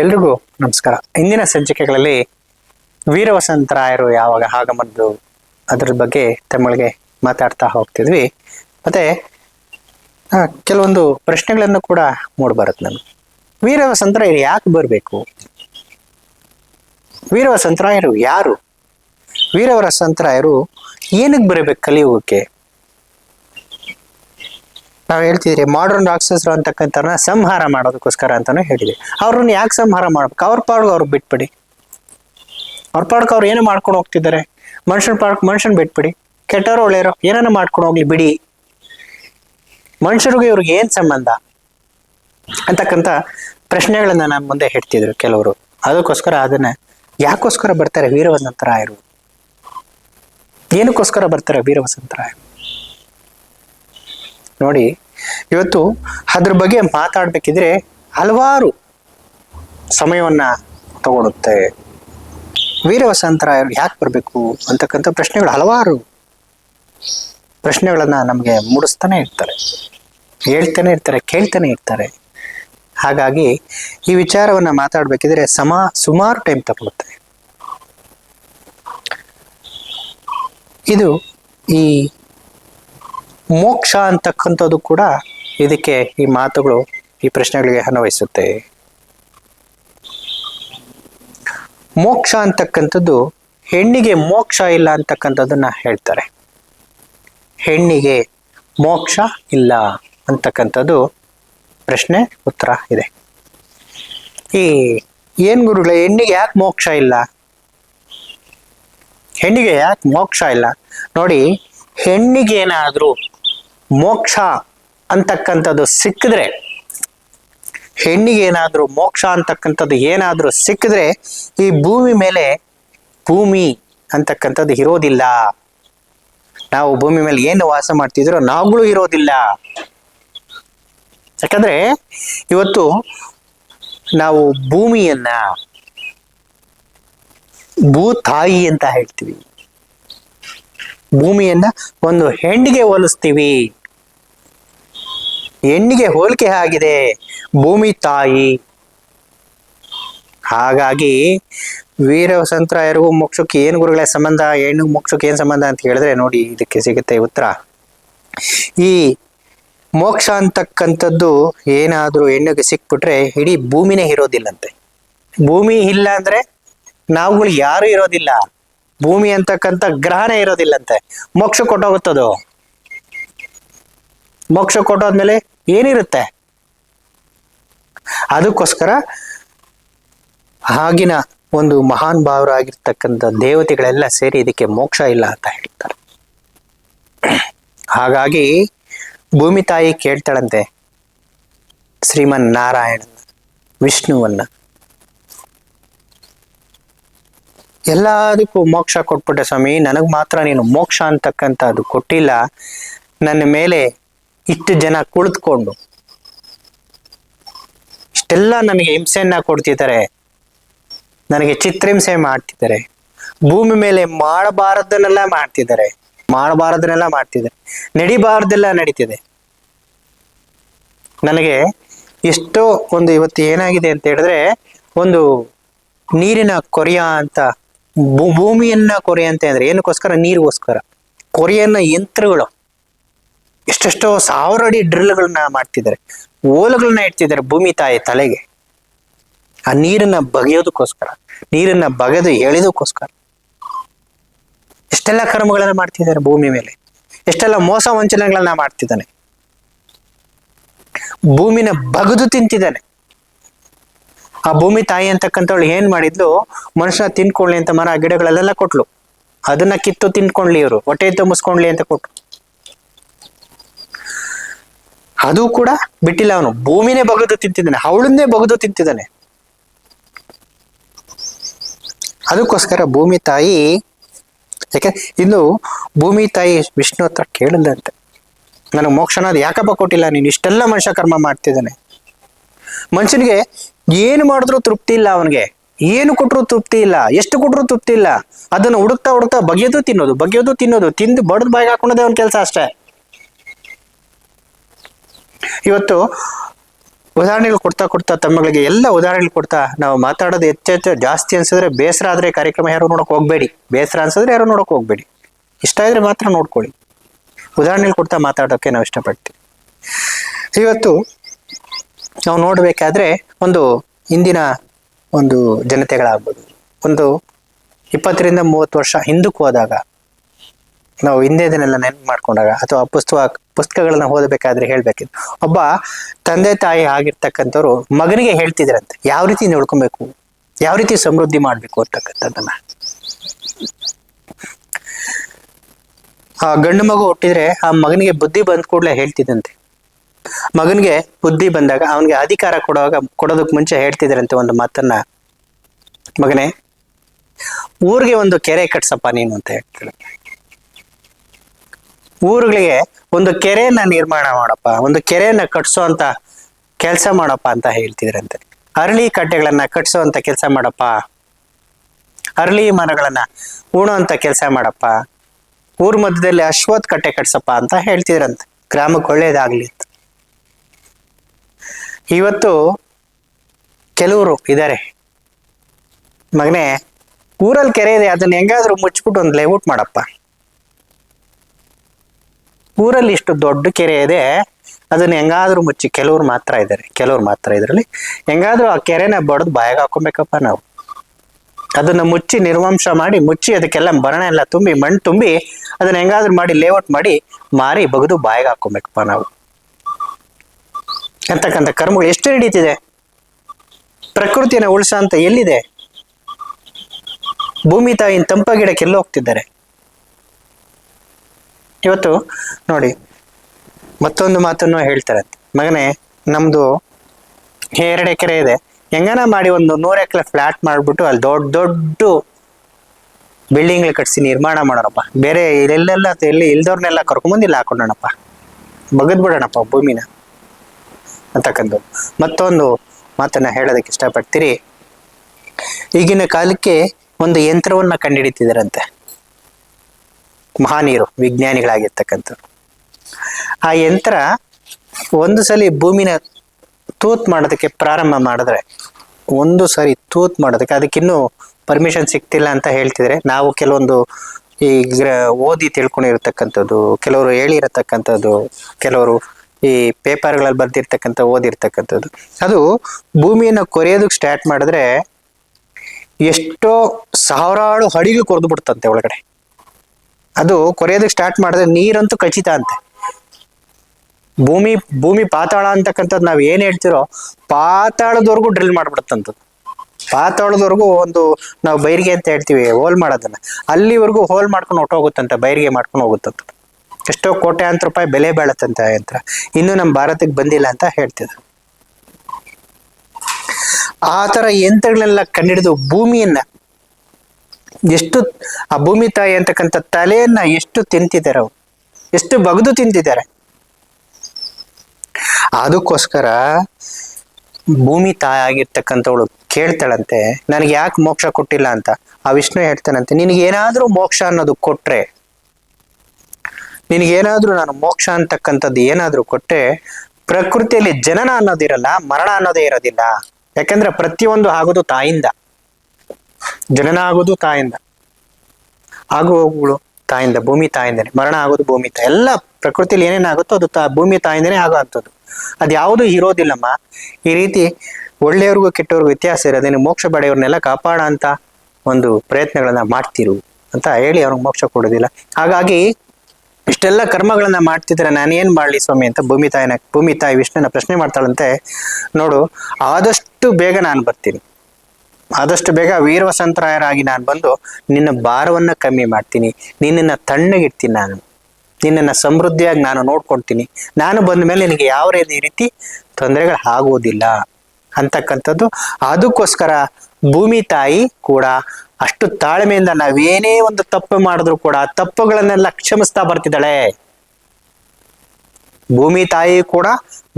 ಎಲ್ರಿಗೂ ನಮಸ್ಕಾರ. ಇಂದಿನ ಸಂಚಿಕೆಗಳಲ್ಲಿ ವೀರವಸಂತರಾಯರು ಯಾವಾಗ ಆಗಮದ್ದು ಅದ್ರ ಬಗ್ಗೆ ತಮ್ಮಳಿಗೆ ಮಾತಾಡ್ತಾ ಹೋಗ್ತಿದ್ವಿ. ಮತ್ತೆ ಕೆಲವೊಂದು ಪ್ರಶ್ನೆಗಳನ್ನು ಕೂಡ ಮೂಡ್ಬರುತ್ತೆ ನಮ್ಗೆ ವೀರವಸಂತರಾಯರು ಯಾಕೆ ಬರಬೇಕು? ವೀರವಸಂತರಾಯರು ಯಾರು? ವೀರವಸಂತರಾಯರು ಏನಕ್ಕೆ ಬರಬೇಕು ಕಲಿಯುಗಕ್ಕೆ? ನಾವು ಹೇಳ್ತಿದ್ರಿ ಮಾಡರ್ನ್ ರಾಕ್ಷಸರು ಅಂತಕ್ಕಂಥ ಸಂಹಾರ ಮಾಡೋದಕ್ಕೋಸ್ಕರ ಅಂತಾನು ಹೇಳಿದೆ ಅವ್ರನ್ನ ಯಾಕೆ ಸಂಹಾರ ಮಾಡ್ಬೇಕು? ಅವ್ರ ಪಾಡ್ಗೆ ಅವ್ರು ಬಿಟ್ಬಿಡಿ. ಅವ್ರ ಪಾಡ್ಕ ಅವ್ರು ಏನೋ ಮಾಡ್ಕೊಂಡು ಹೋಗ್ತಿದ್ದಾರೆ? ಮನುಷ್ಯನ ಪಾರ್ಕ್ ಮನುಷ್ಯನ್ ಬಿಟ್ಬಿಡಿ. ಕೆಟ್ಟವ್ರು ಒಳ್ಳೆಯವರು, ಏನಾನ ಮಾಡ್ಕೊಂಡು ಹೋಗ್ಲಿ, ಬಿಡಿ. ಮನುಷ್ಯರಿಗೆ ಇವ್ರಿಗೆ ಏನ್ ಸಂಬಂಧ? ಅಂತಕ್ಕಂಥ ಪ್ರಶ್ನೆಗಳನ್ನ ನಾನು ಮುಂದೆ ಹೇಳ್ತಿದ್ರು ಕೆಲವರು. ಅದಕ್ಕೋಸ್ಕರ ಅದನ್ನ ಯಾಕೋಸ್ಕರ ಬರ್ತಾರೆ ವೀರವಸಂತರಾಯರು? ಏನಕ್ಕೋಸ್ಕರ ಬರ್ತಾರೆ ವೀರವಸಂತರಾಯರು? ನೋಡಿ, ಇವತ್ತು ಅದ್ರ ಬಗ್ಗೆ ಮಾತಾಡ್ಬೇಕಿದ್ರೆ ಹಲವಾರು ಸಮಯವನ್ನ ತಗೊಳುತ್ತೆ. ವೀರವಸಂತರಾಯರು ಯಾಕೆ ಬರಬೇಕು ಅಂತಕ್ಕಂಥ ಪ್ರಶ್ನೆಗಳು ಹಲವಾರು ಪ್ರಶ್ನೆಗಳನ್ನ ನಮಗೆ ಮೂಡಿಸ್ತಾನೆ ಇರ್ತಾರೆ. ಹೇಳ್ತಾನೆ ಇರ್ತಾರೆ, ಕೇಳ್ತಾನೆ ಇರ್ತಾರೆ. ಹಾಗಾಗಿ ಈ ವಿಚಾರವನ್ನ ಮಾತಾಡ್ಬೇಕಿದ್ರೆ ಸಮ, ಸುಮಾರು ಟೈಮ್ ತಗೊಳುತ್ತೆ. ಇದು ಈ ಮೋಕ್ಷ ಅಂತಕ್ಕಂಥದ್ದು ಕೂಡ ಇದಕ್ಕೆ ಈ ಮಾತುಗಳು, ಈ ಪ್ರಶ್ನೆಗಳಿಗೆ ಅನ್ವಯಿಸುತ್ತೆ. ಮೋಕ್ಷ ಅಂತಕ್ಕಂಥದ್ದು ಹೆಣ್ಣಿಗೆ ಮೋಕ್ಷ ಇಲ್ಲ ಅಂತಕ್ಕಂಥದ್ದನ್ನ ಹೇಳ್ತಾರೆ. ಹೆಣ್ಣಿಗೆ ಮೋಕ್ಷ ಇಲ್ಲ ಅಂತಕ್ಕಂಥದ್ದು ಪ್ರಶ್ನೆ ಉತ್ತರ ಇದೆ. ಈ ಏನ್ ಗುರುಗಳೇ, ಹೆಣ್ಣಿಗೆ ಯಾಕೆ ಮೋಕ್ಷ ಇಲ್ಲ? ಹೆಣ್ಣಿಗೆ ಯಾಕೆ ಮೋಕ್ಷ ಇಲ್ಲ? ನೋಡಿ, ಹೆಣ್ಣಿಗೇನಾದ್ರೂ ಮೋಕ್ಷ ಅಂತಕ್ಕಂಥದ್ದು ಸಿಕ್ಕಿದ್ರೆ, ಹೆಣ್ಣಿಗೆ ಏನಾದ್ರೂ ಮೋಕ್ಷ ಅಂತಕ್ಕಂಥದ್ದು ಏನಾದ್ರೂ ಸಿಕ್ಕಿದ್ರೆ, ಈ ಭೂಮಿ ಮೇಲೆ ಭೂಮಿ ಅಂತಕ್ಕಂಥದ್ದು ಇರೋದಿಲ್ಲ. ನಾವು ಭೂಮಿ ಮೇಲೆ ಏನು ವಾಸ ಮಾಡ್ತಿದ್ರೋ ನಾವುಗಳು ಇರೋದಿಲ್ಲ. ಯಾಕಂದ್ರೆ ಇವತ್ತು ನಾವು ಭೂಮಿಯನ್ನ ಭೂತಾಯಿ ಅಂತ ಹೇಳ್ತೀವಿ. ಭೂಮಿಯನ್ನ ಒಂದು ಹೆಣ್ಣಿಗೆ ಹೋಲಿಸ್ತೀವಿ. ಹೆಣ್ಣಿಗೆ ಹೋಲಿಕೆ ಆಗಿದೆ. ಭೂಮಿ ತಾಯಿ. ಹಾಗಾಗಿ ವೀರ ವಸಂತರಾಯರಿಗೂ ಮೋಕ್ಷಕ್ಕೆ ಏನು ಗುರುಗಳ ಸಂಬಂಧ, ಹೆಣ್ಣು, ಮೋಕ್ಷಕ್ಕೆ ಏನು ಸಂಬಂಧ ಅಂತ ಹೇಳಿದ್ರೆ ನೋಡಿ ಇದಕ್ಕೆ ಸಿಗುತ್ತೆ ಉತ್ತರ. ಈ ಮೋಕ್ಷ ಅಂತಕ್ಕಂಥದ್ದು ಏನಾದರೂ ಹೆಣ್ಣಿಗೆ ಸಿಕ್ಬಿಟ್ರೆ ಇಡೀ ಭೂಮಿನೇ ಇರೋದಿಲ್ಲಂತೆ. ಭೂಮಿ ಇಲ್ಲ ಅಂದ್ರೆ ನಾವುಗಳು ಯಾರು ಇರೋದಿಲ್ಲ. ಭೂಮಿ ಅಂತಕ್ಕಂಥ ಗ್ರಹನೇ ಇರೋದಿಲ್ಲಂತೆ. ಮೋಕ್ಷ ಕೊಟ್ಟೋಗುತ್ತದು? ಮೋಕ್ಷ ಕೊಟ್ಟೋದ್ಮೇಲೆ ಏನಿರುತ್ತೆ? ಅದಕ್ಕೋಸ್ಕರ ಆಗಿನ ಒಂದು ಮಹಾನ್ ಭಾವರಾಗಿರ್ತಕ್ಕಂಥ ದೇವತೆಗಳೆಲ್ಲ ಸೇರಿ ಇದಕ್ಕೆ ಮೋಕ್ಷ ಇಲ್ಲ ಅಂತ ಹೇಳ್ತಾರೆ. ಹಾಗಾಗಿ ಭೂಮಿ ತಾಯಿ ಕೇಳ್ತಾಳಂತೆ ಶ್ರೀಮನ್ ನಾರಾಯಣ ವಿಷ್ಣುವನ್ನ. ಎಲ್ಲದಕ್ಕೂ ಮೋಕ್ಷ ಕೊಟ್ಬಿಟ್ಟೆ ಸ್ವಾಮಿ, ನನಗ್ ಮಾತ್ರ ನೀನು ಮೋಕ್ಷ ಅಂತಕ್ಕಂಥದ್ದು ಕೊಟ್ಟಿಲ್ಲ. ನನ್ನ ಮೇಲೆ ಇಷ್ಟು ಜನ ಕುಳಿತುಕೊಂಡು ಇಷ್ಟೆಲ್ಲ ನನಗೆ ಹಿಂಸೆಯನ್ನ ಕೊಡ್ತಿದ್ದಾರೆ, ನನಗೆ ಚಿತ್ರಹಿಂಸೆ ಮಾಡ್ತಿದ್ದಾರೆ, ಭೂಮಿ ಮೇಲೆ ಮಾಡಬಾರದನ್ನೆಲ್ಲ ಮಾಡ್ತಿದ್ದಾರೆ ಮಾಡಬಾರದನ್ನೆಲ್ಲ ಮಾಡ್ತಿದ್ದಾರೆ, ನಡಿಬಾರ್ದೆಲ್ಲ ನಡೀತಿದೆ. ನನಗೆ ಎಷ್ಟೋ ಒಂದು ಇವತ್ತು ಏನಾಗಿದೆ ಅಂತ ಹೇಳಿದ್ರೆ, ಒಂದು ನೀರಿನ ಕೊರೆಯ ಅಂತ ಭೂಮಿಯನ್ನ ಕೊರೆಯ ಅಂತ ಅಂದ್ರೆ ಏನಕ್ಕೋಸ್ಕರ ನೀರಿಗೋಸ್ಕರ? ಕೊರೆಯನ್ನ ಯಂತ್ರಗಳು. ಎಷ್ಟೆಷ್ಟೋ ಸಾವಿರ ಅಡಿ ಡ್ರಿಲ್ಗಳನ್ನ ಮಾಡ್ತಿದ್ದಾರೆ. ಓಲುಗಳನ್ನ ಇಡ್ತಿದ್ದಾರೆ ಭೂಮಿ ತಾಯಿ ತಲೆಗೆ. ಆ ನೀರನ್ನ ಬಗೆಯೋದಕ್ಕೋಸ್ಕರ, ನೀರನ್ನ ಬಗೆದು ಎಳೆದಕ್ಕೋಸ್ಕರ ಎಷ್ಟೆಲ್ಲ ಕರ್ಮಗಳನ್ನ ಮಾಡ್ತಿದ್ದಾರೆ ಭೂಮಿ ಮೇಲೆ. ಎಷ್ಟೆಲ್ಲ ಮೋಸ ವಂಚನೆಗಳನ್ನ ಮಾಡ್ತಿದ್ದಾನೆ. ಭೂಮಿನ ಬಗದು ತಿಂತಿದ್ದಾನೆ. ಆ ಭೂಮಿ ತಾಯಿ ಅಂತಕ್ಕಂಥವಳು ಏನ್ ಮಾಡಿದ್ಲು? ಮನುಷ್ಯನ ತಿನ್ಕೊಳ್ಳಿ ಅಂತ ಮರ, ಗಿಡಗಳಲ್ಲೆಲ್ಲ ಕೊಟ್ಲು. ಅದನ್ನ ಕಿತ್ತು ತಿನ್ಕೊಂಡ್ಲಿ ಇವರು. ಹೊಟ್ಟೆ ತುಂಬಿಸ್ಕೊಂಡ್ಲಿ ಅಂತ ಕೊಟ್ರು. ಅದು ಕೂಡ ಬಿಟ್ಟಿಲ್ಲ ಅವನು. ಭೂಮಿನೇ ಬಗೆದು ತಿಂತಿದ್ದಾನೆ. ಅವಳನ್ನೇ ಬಗೆದು ತಿಂತಿದ್ದಾನೆ. ಅದಕ್ಕೋಸ್ಕರ ಭೂಮಿ ತಾಯಿ, ಯಾಕೆ, ಇನ್ನು ಭೂಮಿ ತಾಯಿ ವಿಷ್ಣು ಹತ್ರ ಕೇಳಿದಂತೆ ನನಗೆ ಅದು ಯಾಕಪ್ಪ ಕೊಟ್ಟಿಲ್ಲ? ನೀನು ಇಷ್ಟೆಲ್ಲ ಮನುಷ್ಯ ಕರ್ಮ ಮಾಡ್ತಿದ್ದಾನೆ. ಮನುಷ್ಯನಿಗೆ ಏನು ಮಾಡಿದ್ರು ತೃಪ್ತಿ ಇಲ್ಲ ಅವನಿಗೆ. ಏನು ಕೊಟ್ಟರು ತೃಪ್ತಿ ಇಲ್ಲ. ಎಷ್ಟು ಕೊಟ್ಟರು ತೃಪ್ತಿ ಇಲ್ಲ. ಅದನ್ನು ಹುಡುಕ್ತಾ ಹುಡುಕ್ತಾ ಬಗೆಯೋದು ತಿನ್ನೋದು ಬಗೆಯೋದು ತಿನ್ನೋದು, ತಿಂದು ಬಡದ್ ಬಾಯಿಗೆ ಹಾಕೊಂಡದೇ ಅವನ ಕೆಲಸ ಅಷ್ಟೇ. ಇವತ್ತು ಉದಾಹರಣೆಗಳು ಕೊಡ್ತಾ ಕೊಡ್ತಾ ತಮ್ಮಗಳಿಗೆ ಎಲ್ಲ ಉದಾಹರಣೆಗಳು ಕೊಡ್ತಾ ನಾವು ಮಾತಾಡೋದು ಹೆಚ್ಚೆಚ್ಚು ಜಾಸ್ತಿ ಅನ್ಸಿದ್ರೆ ಬೇಸರ ಆದ್ರೆ ಕಾರ್ಯಕ್ರಮ ಯಾರು ನೋಡಕ್ ಹೋಗ್ಬೇಡಿ. ಬೇಸರ ಅನ್ಸಿದ್ರೆ ಯಾರು ನೋಡಕ್ ಹೋಗ್ಬೇಡಿ. ಇಷ್ಟ ಇದ್ರೆ ಮಾತ್ರ ನೋಡ್ಕೊಳ್ಳಿ. ಉದಾಹರಣೆಗಳು ಕೊಡ್ತಾ ಮಾತಾಡೋಕೆ ನಾವು ಇಷ್ಟಪಡ್ತೀವಿ. ಇವತ್ತು ನಾವು ನೋಡ್ಬೇಕಾದ್ರೆ ಒಂದು ಹಿಂದಿನ ಒಂದು ಜನತೆಗಳಾಗ್ಬೋದು. ಒಂದು ಇಪ್ಪತ್ತರಿಂದ ಮೂವತ್ತು ವರ್ಷ ಹಿಂದಕ್ಕೆ ಹೋದಾಗ ನಾವು ಹಿಂದೆದನ್ನೆಲ್ಲ ನೆನಪು ಮಾಡ್ಕೊಂಡಾಗ ಅಥವಾ ಪುಸ್ತಕ, ಪುಸ್ತಕಗಳನ್ನ ಓದಬೇಕಾದ್ರೆ ಹೇಳ್ಬೇಕಿತ್ತು. ಒಬ್ಬ ತಂದೆ ತಾಯಿ ಆಗಿರ್ತಕ್ಕಂಥವ್ರು ಮಗನಿಗೆ ಹೇಳ್ತಿದ್ರಂತೆ, ಯಾವ ರೀತಿ ನೋಡ್ಕೊಬೇಕು? ಯಾವ ರೀತಿ ಸಮೃದ್ಧಿ ಮಾಡ್ಬೇಕು? ಅಂತಕ್ಕಂಥದ್ದನ್ನ. ಆ ಗಂಡು ಮಗು ಹುಟ್ಟಿದ್ರೆ ಆ ಮಗನಿಗೆ ಬುದ್ಧಿ ಬಂದ ಕೂಡಲೇ ಹೇಳ್ತಿದ್ದಂತೆ. ಮಗನಿಗೆ ಬುದ್ಧಿ ಬಂದಾಗ ಅವನಿಗೆ ಅಧಿಕಾರ ಕೊಡುವಾಗ ಕೊಡೋದಕ್ಕೆ ಮುಂಚೆ ಹೇಳ್ತಿದ್ರಂತೆ ಒಂದು ಮಾತನ್ನ. ಮಗನೇ, ಊರಿಗೆ ಒಂದು ಕೆರೆ ಕಟ್ಸಪ್ಪ ನೀನು ಅಂತ ಹೇಳ್ತಾರೆ ಊರುಗಳಿಗೆ ಒಂದು ಕೆರೆಯನ್ನ ನಿರ್ಮಾಣ ಮಾಡಪ್ಪ, ಒಂದು ಕೆರೆಯನ್ನ ಕಟ್ಸೋ ಅಂತ ಕೆಲಸ ಮಾಡಪ್ಪ ಅಂತ ಹೇಳ್ತಿದ್ರಂತೆ. ಅರಳಿ ಕಟ್ಟೆಗಳನ್ನ ಕಟ್ಸೋಂತ ಕೆಲಸ ಮಾಡಪ್ಪ. ಅರಳಿ ಮರಗಳನ್ನ ಉಣೋಂತ ಕೆಲಸ ಮಾಡಪ್ಪ. ಊರ್ ಮಧ್ಯದಲ್ಲಿ ಅಶ್ವತ್ ಕಟ್ಟೆ ಕಟ್ಸಪ್ಪ ಅಂತ ಹೇಳ್ತಿದ್ರಂತೆ. ಗ್ರಾಮಕ್ಕೆ ಒಳ್ಳೇದಾಗ್ಲಿ ಇವತ್ತು ಕೆಲವರು ಇದ್ದಾರೆ ಮಗನೇ ಊರಲ್ಲಿ ಕೆರೆ ಇದೆ, ಅದನ್ನ ಹೆಂಗಾದ್ರೂ ಮುಚ್ಚಿಬಿಟ್ಟು ಒಂದು ಲೇಔಟ್ ಮಾಡಪ್ಪ. ಊರಲ್ಲಿ ಇಷ್ಟು ದೊಡ್ಡ ಕೆರೆ ಇದೆ, ಅದನ್ನ ಹೆಂಗಾದ್ರೂ ಮುಚ್ಚಿ, ಕೆಲವ್ರು ಮಾತ್ರ ಇದ್ದಾರೆ ಕೆಲವ್ರು ಮಾತ್ರ ಇದರಲ್ಲಿ. ಹೆಂಗಾದ್ರೂ ಆ ಕೆರೆನ ಬಡದು ಬಾಯಾಗ ಹಾಕೊಬೇಕಪ್ಪ ನಾವು. ಅದನ್ನ ಮುಚ್ಚಿ ನಿರ್ವಂಶ ಮಾಡಿ, ಮುಚ್ಚಿ ಅದಕ್ಕೆಲ್ಲ ಮರಣ ಎಲ್ಲ ತುಂಬಿ, ಮಣ್ಣು ತುಂಬಿ, ಅದನ್ನ ಹೆಂಗಾದ್ರೂ ಮಾಡಿ, ಲೇಔಟ್ ಮಾಡಿ, ಮಾರಿ, ಬಗದು ಬಾಯಿಗೆ ಹಾಕೊಬೇಕಪ್ಪ ನಾವು. ಅಂತಕ್ಕಂಥ ಕರ್ಮಗಳು ಎಷ್ಟು ನಡೀತಿದೆ? ಪ್ರಕೃತಿಯನ್ನ ಉಳಿಸ ಅಂತ ಎಲ್ಲಿದೆ? ಭೂಮಿ ತಾಯಿನ ತಂಪಾಗಿಡಕ್ಕೆ ಎಲ್ಲ ಹೋಗ್ತಿದ್ದಾರೆ? ಇವತ್ತು ನೋಡಿ, ಮತ್ತೊಂದು ಮಾತನ್ನು ಹೇಳ್ತಾರೆ. ಮಗನೇ, ನಮ್ದು ಎರಡು ಎಕರೆ ಇದೆ. ಹೆಂಗನ ಮಾಡಿ ಒಂದು ನೂರು ಎಕರೆ ಫ್ಲಾಟ್ ಮಾಡಿಬಿಟ್ಟು ಅಲ್ಲಿ ದೊಡ್ಡ ದೊಡ್ಡ ಬಿಲ್ಡಿಂಗ್ ಕಟ್ಸಿ ನಿರ್ಮಾಣ ಮಾಡೋಣಪ್ಪ. ಬೇರೆ ಇಲ್ಲೆಲ್ಲ ಎಲ್ಲಿ ಇಲ್ದವ್ರನ್ನೆಲ್ಲ ಕರ್ಕೊಂಬಂದು ಇಲ್ಲಿ ಹಾಕೊಂಡೋಣಪ್ಪ. ಬಗದ್ ಬಿಡೋಣಪ್ಪ ಭೂಮಿನ ಅಂತಕ್ಕಂಥದ್ದು ಮತ್ತೊಂದು ಮಾತನ್ನ ಹೇಳೋದಕ್ಕೆ ಇಷ್ಟಪಡ್ತೀರಿ. ಈಗಿನ ಕಾಲಕ್ಕೆ ಒಂದು ಯಂತ್ರವನ್ನ ಕಂಡುಹಿಡಿತಿದಾರಂತೆ ಮಹಾನೀರು, ವಿಜ್ಞಾನಿಗಳಾಗಿರ್ತಕ್ಕಂಥವ್ರು. ಆ ಯಂತ್ರ ಒಂದು ಸಲ ಭೂಮಿನ ತೂತ್ ಮಾಡೋದಕ್ಕೆ ಪ್ರಾರಂಭ ಮಾಡಿದ್ರೆ, ಒಂದು ಸರಿ ತೂತ್ ಮಾಡೋದಕ್ಕೆ ಅದಕ್ಕಿನ್ನೂ ಪರ್ಮಿಷನ್ ಸಿಗ್ತಿಲ್ಲ ಅಂತ ಹೇಳ್ತಿದ್ರೆ, ನಾವು ಕೆಲವೊಂದು ಈ ಗ್ರ, ಓದಿ ತಿಳ್ಕೊಂಡಿರ್ತಕ್ಕಂಥದ್ದು, ಕೆಲವರು ಹೇಳಿರತಕ್ಕಂಥದ್ದು, ಕೆಲವರು ಈ ಪೇಪರ್ಗಳಲ್ಲಿ ಬರ್ದಿರ್ತಕ್ಕಂಥ ಓದಿರ್ತಕ್ಕಂಥದ್ದು. ಅದು ಭೂಮಿಯನ್ನು ಕೊರೆಯೋದಕ್ಕೆ ಸ್ಟಾರ್ಟ್ ಮಾಡಿದ್ರೆ ಎಷ್ಟೋ ಸಾವಿರಾರು ಹಡಿಗೆ ಕೊರೆದು ಬಿಡ್ತಂತೆ ಒಳಗಡೆ. ಅದು ಕೊರೆಯೋದಕ್ಕೆ ಸ್ಟಾರ್ಟ್ ಮಾಡಿದ್ರೆ ನೀರಂತೂ ಖಚಿತ ಅಂತೆ. ಭೂಮಿ ಭೂಮಿ ಪಾತಾಳ ಅಂತಕ್ಕಂಥದ್ದು ನಾವು ಏನ್ ಹೇಳ್ತಿರೋ ಪಾತಾಳದವರೆಗೂ ಡ್ರಿಲ್ ಮಾಡ್ಬಿಡುತ್ತಂಥದ್ದು ಪಾತಾಳದವರೆಗೂ ಒಂದು ನಾವು ಬೈರಿಗೆ ಅಂತ ಹೇಳ್ತೀವಿ, ಹೋಲ್ ಮಾಡೋದನ್ನ. ಅಲ್ಲಿವರೆಗೂ ಹೋಲ್ ಮಾಡ್ಕೊಂಡು ಹೊಟ್ಟೋಗುತ್ತಂತೆ ಬೈರಿಗೆ ಮಾಡ್ಕೊಂಡು ಹೋಗುತ್ತಂತ ಎಷ್ಟೋ ಕೋಟ್ಯಾಂತರ ರೂಪಾಯಿ ಬೆಲೆ ಬೀಳತ್ತಂತ ಯಂತ್ರ. ಇನ್ನು ನಮ್ಮ ಭಾರತಕ್ಕೆ ಬಂದಿಲ್ಲ ಅಂತ ಹೇಳ್ತಿದ್ರು. ಆ ತರ ಯಂತ್ರಗಳೆಲ್ಲ ಕಂಡಿಡಿದು ಭೂಮಿಯನ್ನ ಎಷ್ಟು ಆ ಭೂಮಿ ತಾಯಿ ಅಂತಕ್ಕಂಥ ತಲೆಯನ್ನ ಎಷ್ಟು ತಿಂತಿದ್ದಾರೆ ಅವ್ರು? ಎಷ್ಟು ಬಗ್ದು ತಿಂತಿದ್ದಾರೆ? ಅದಕ್ಕೋಸ್ಕರ ಭೂಮಿ ತಾಯಿ ಆಗಿರ್ತಕ್ಕಂಥವಳು ಕೇಳ್ತಾಳಂತೆ, ನನಗೆ ಯಾಕೆ ಮೋಕ್ಷ ಕೊಟ್ಟಿಲ್ಲ ಅಂತ? ಆ ವಿಷ್ಣು ಹೇಳ್ತಾನಂತೆ, ನಿನಗೆ ಏನಾದ್ರೂ ಮೋಕ್ಷ ಅನ್ನೋದು ಕೊಟ್ರೆ ನಿನಗೇನಾದ್ರೂ ನಾನು ಮೋಕ್ಷ ಅಂತಕ್ಕಂಥದ್ದು ಏನಾದ್ರೂ ಕೊಟ್ರೆ, ಪ್ರಕೃತಿಯಲ್ಲಿ ಜನನ ಅನ್ನೋದಿರಲ್ಲ, ಮರಣ ಅನ್ನೋದೇ ಇರೋದಿಲ್ಲ. ಯಾಕಂದ್ರೆ ಪ್ರತಿಯೊಂದು ಆಗೋದು ತಾಯಿಂದ. ಜನನ ಆಗೋದು ತಾಯಿಂದ ಆಗು ಹೋಗುಗಳು ತಾಯಿಂದ, ಭೂಮಿ ತಾಯಿಂದನೆ, ಮರಣ ಆಗೋದು ಭೂಮಿ ತಾಯಿ, ಎಲ್ಲ ಪ್ರಕೃತಿಯಲ್ಲಿ ಏನೇನಾಗುತ್ತೋ ಅದು ತಾ, ಭೂಮಿ ತಾಯಿಂದನೇ ಆಗೋ ಅಂಥದ್ದು ಅದು ಯಾವುದು ಇರೋದಿಲ್ಲಮ್ಮ. ಈ ರೀತಿ ಒಳ್ಳೆಯವ್ರಿಗೂ ಕೆಟ್ಟವ್ರಿಗೂ ವ್ಯತ್ಯಾಸ ಇರೋದೇನು ಮೋಕ್ಷ ಬಡೆಯವ್ರನ್ನೆಲ್ಲ ಕಾಪಾಡ ಅಂತ ಒಂದು ಪ್ರಯತ್ನಗಳನ್ನ ಮಾಡ್ತಿರು ಅಂತ ಹೇಳಿ ಅವ್ರಿಗೆ ಮೋಕ್ಷ ಕೊಡೋದಿಲ್ಲ. ಹಾಗಾಗಿ ಇಷ್ಟೆಲ್ಲ ಕರ್ಮಗಳನ್ನ ಮಾಡ್ತಿದ್ರೆ ನಾನೇನ್ ಮಾಡ್ಲಿ ಸ್ವಾಮಿ ಅಂತ ಭೂಮಿ ತಾಯಿನ, ಭೂಮಿ ತಾಯಿ ವಿಷ್ಣುನ ಪ್ರಶ್ನೆ ಮಾಡ್ತಾಳಂತೆ. ನೋಡು, ಆದಷ್ಟು ಬೇಗ ನಾನು ಬರ್ತೀನಿ. ಆದಷ್ಟು ಬೇಗ ವೀರವಸಂತರಾಯರಾಗಿ ನಾನು ಬಂದು ನಿನ್ನ ಭಾರವನ್ನ ಕಮ್ಮಿ ಮಾಡ್ತೀನಿ, ನಿನ್ನನ್ನ ತಣ್ಣಗಿಡ್ತೀನಿ ನಾನು. ನಿನ್ನನ್ನ ಸಮೃದ್ಧಿಯಾಗಿ ನಾನು ನೋಡ್ಕೊಳ್ತೀನಿ. ನಾನು ಬಂದ ಮೇಲೆ ನಿನಗೆ ಯಾವ ರೀತಿ ತೊಂದರೆಗಳು ಆಗೋದಿಲ್ಲ ಅಂತಕ್ಕಂಥದ್ದು. ಅದಕ್ಕೋಸ್ಕರ ಭೂಮಿ ತಾಯಿ ಕೂಡ ಅಷ್ಟು ತಾಳ್ಮೆಯಿಂದ ನಾವೇನೇ ಒಂದು ತಪ್ಪು ಮಾಡಿದ್ರು ಕೂಡ ತಪ್ಪುಗಳನ್ನೆಲ್ಲ ಕ್ಷಮಿಸ್ತಾ ಬರ್ತಿದ್ದಾಳೆ. ಭೂಮಿ ತಾಯಿ ಕೂಡ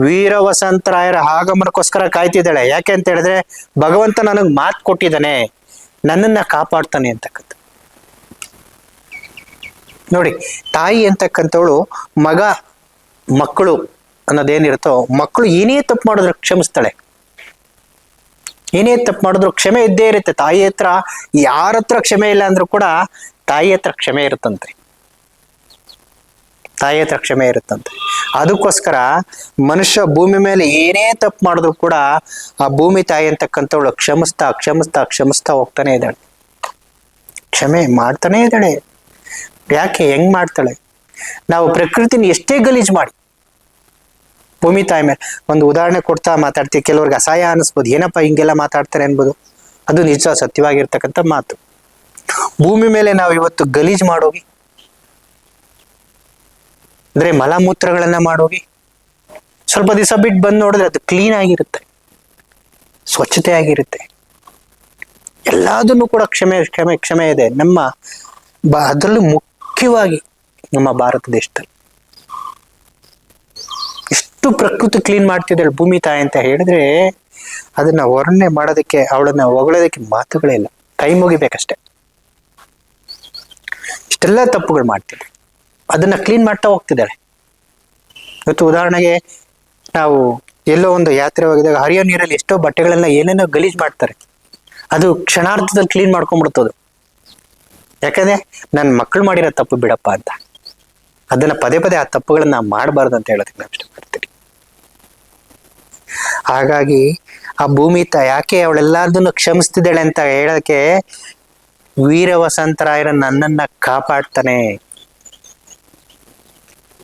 ವೀರ ವಸಂತರಾಯರ ಆಗಮನಕ್ಕೋಸ್ಕರ ಕಾಯ್ತಿದ್ದಾಳೆ. ಯಾಕೆ ಅಂತ ಹೇಳಿದ್ರೆ, ಭಗವಂತ ನನಗ್ ಮಾತು ಕೊಟ್ಟಿದ್ದಾನೆ. ನನ್ನನ್ನ ಕಾಪಾಡ್ತಾನೆ ಅಂತಕ್ಕಂಥ ನೋಡಿ, ತಾಯಿ ಅಂತಕ್ಕಂಥವಳು ಮಗ, ಮಕ್ಕಳು ಅನ್ನೋದೇನಿರುತ್ತೋ, ಮಕ್ಕಳು ಏನೇ ತಪ್ಪು ಮಾಡಿದ್ರು ಕ್ಷಮಿಸ್ತಾಳೆ. ಏನೇ ತಪ್ಪು ಮಾಡಿದ್ರು ಕ್ಷಮೆ ಇದ್ದೇ ಇರುತ್ತೆ. ತಾಯಿ ಹತ್ರ ಯಾರ ಹತ್ರ ಕ್ಷಮೆ ಇಲ್ಲ ಅಂದ್ರೂ ಕೂಡ ತಾಯಿ ಹತ್ರ ಕ್ಷಮೆ ಇರುತ್ತಂತೆ. ತಾಯಿ ಹತ್ರ ಕ್ಷಮೆ ಇರುತ್ತಂತೆ. ಅದಕ್ಕೋಸ್ಕರ ಮನುಷ್ಯ ಭೂಮಿ ಮೇಲೆ ಏನೇ ತಪ್ಪು ಮಾಡಿದ್ರು ಕೂಡ ಆ ಭೂಮಿ ತಾಯಿ ಅಂತಕ್ಕಂಥವಳು ಕ್ಷಮಿಸ್ತಾ ಕ್ಷಮಿಸ್ತಾ ಕ್ಷಮಿಸ್ತಾ ಹೋಗ್ತಾನೆ ಇದ್ದಾಳೆ. ಕ್ಷಮೆ ಮಾಡ್ತಾನೆ ಇದ್ದಾಳೆ. ಯಾಕೆ? ಹೆಂಗ್ ಮಾಡ್ತಾಳೆ? ನಾವು ಪ್ರಕೃತಿನ ಎಷ್ಟೇ ಗಲೀಜ್ ಮಾಡಿ, ಭೂಮಿ ತಾಯಿ ಮೇಲೆ. ಒಂದು ಉದಾಹರಣೆ ಕೊಡ್ತಾ ಮಾತಾಡ್ತೀವಿ, ಕೆಲವ್ರಿಗೆ ಅಸಹಾಯ ಅನಿಸ್ಬೋದು. ಏನಪ್ಪ ಹಿಂಗೆಲ್ಲ ಮಾತಾಡ್ತಾರೆ ಅನ್ಬೋದು. ಅದು ನಿಜ, ಸತ್ಯವಾಗಿರ್ತಕ್ಕಂಥ ಮಾತು. ಭೂಮಿ ಮೇಲೆ ನಾವು ಇವತ್ತು ಗಲೀಜ್ ಮಾಡೋಗಿ ಅಂದ್ರೆ ಮಲಮೂತ್ರಗಳನ್ನ ಮಾಡೋಗಿ ಸ್ವಲ್ಪ ದಿವಸ ಬಿಟ್ಟು ಬಂದು ನೋಡಿದ್ರೆ ಅದು ಕ್ಲೀನ್ ಆಗಿರುತ್ತೆ, ಸ್ವಚ್ಛತೆ ಆಗಿರುತ್ತೆ. ಎಲ್ಲದನ್ನು ಕೂಡ ಕ್ಷಮೆ ಕ್ಷಮೆ ಕ್ಷಮೆ ಇದೆ. ನಮ್ಮ ಬಾ, ಅದರಲ್ಲೂ ಮುಖ್ಯವಾಗಿ ನಮ್ಮ ಭಾರತ ದೇಶದಲ್ಲಿ. ಎಷ್ಟು ಪ್ರಕೃತಿ ಕ್ಲೀನ್ ಮಾಡ್ತಿದ್ದಾಳೆ ಭೂಮಿ ತಾಯಿ ಅಂತ ಹೇಳಿದ್ರೆ ಅದನ್ನ ವರ್ಣನೆ ಮಾಡೋದಕ್ಕೆ, ಅವಳನ್ನ ಹೊಗಳೋದಕ್ಕೆ ಮಾತುಗಳೇ ಇಲ್ಲ. ಕೈ ಮುಗಿಬೇಕಷ್ಟೆ. ಇಷ್ಟೆಲ್ಲ ತಪ್ಪುಗಳು ಮಾಡ್ತಿದ್ದಾಳೆ ಅದನ್ನ ಕ್ಲೀನ್ ಮಾಡ್ತಾ ಹೋಗ್ತಿದ್ದಾರೆ. ಇವತ್ತು ಉದಾಹರಣೆಗೆ ನಾವು ಎಲ್ಲೋ ಒಂದು ಯಾತ್ರೆ ಹೋಗಿದಾಗ ಹರಿಯೋ ನೀರಲ್ಲಿ ಎಷ್ಟೋ ಬಟ್ಟೆಗಳನ್ನ ಏನೇನೋ ಗಲೀಜ್ ಮಾಡ್ತಾರೆ. ಅದು ಕ್ಷಣಾರ್ಧದಲ್ಲಿ ಕ್ಲೀನ್ ಮಾಡ್ಕೊಂಡ್ಬಿಡ್ತದು. ಯಾಕಂದ್ರೆ ನನ್ನ ಮಕ್ಕಳು ಮಾಡಿರೋ ತಪ್ಪು ಬಿಡಪ್ಪ ಅಂತ. ಅದನ್ನ ಪದೇ ಪದೇ ಆ ತಪ್ಪುಗಳನ್ನ ಮಾಡಬಾರ್ದು ಅಂತ ಹೇಳೋದಕ್ಕೆ ನಾನು ಇಷ್ಟಪಡ್ತೀನಿ. ಹಾಗಾಗಿ ಆ ಭೂಮಿ ತ ಯಾಕೆ ಅವಳೆಲ್ಲದನ್ನು ಕ್ಷಮಿಸ್ತಿದ್ದಾಳೆ ಅಂತ ಹೇಳಕ್ಕೆ ವೀರ ವಸಂತರಾಯರ ನನ್ನನ್ನ ಕಾಪಾಡ್ತಾನೆ.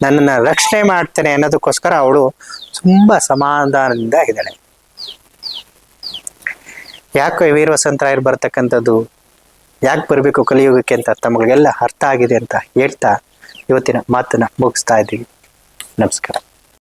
ನನ್ನನ್ನ ರಕ್ಷಣೆ ಮಾಡ್ತೇನೆ ಅನ್ನೋದಕ್ಕೋಸ್ಕರ ಅವಳು ತುಂಬಾ ಸಮಾಧಾನದಿಂದ ಇದ್ದಾಳೆ. ಯಾಕೆ ವೀರವಸಂತರಾಯರು ಬರ್ತಕ್ಕಂಥದ್ದು? ಯಾಕೆ ಬರಬೇಕು ಕಲಿಯುಗಕ್ಕೆ ಅಂತ ತಮಗೆಲ್ಲ ಅರ್ಥ ಆಗಿದೆ ಅಂತ ಹೇಳ್ತಾ ಇವತ್ತಿನ ಮಾತನ್ನ ಮುಗಿಸ್ತಾ ಇದ್ದೀವಿ. ನಮಸ್ಕಾರ.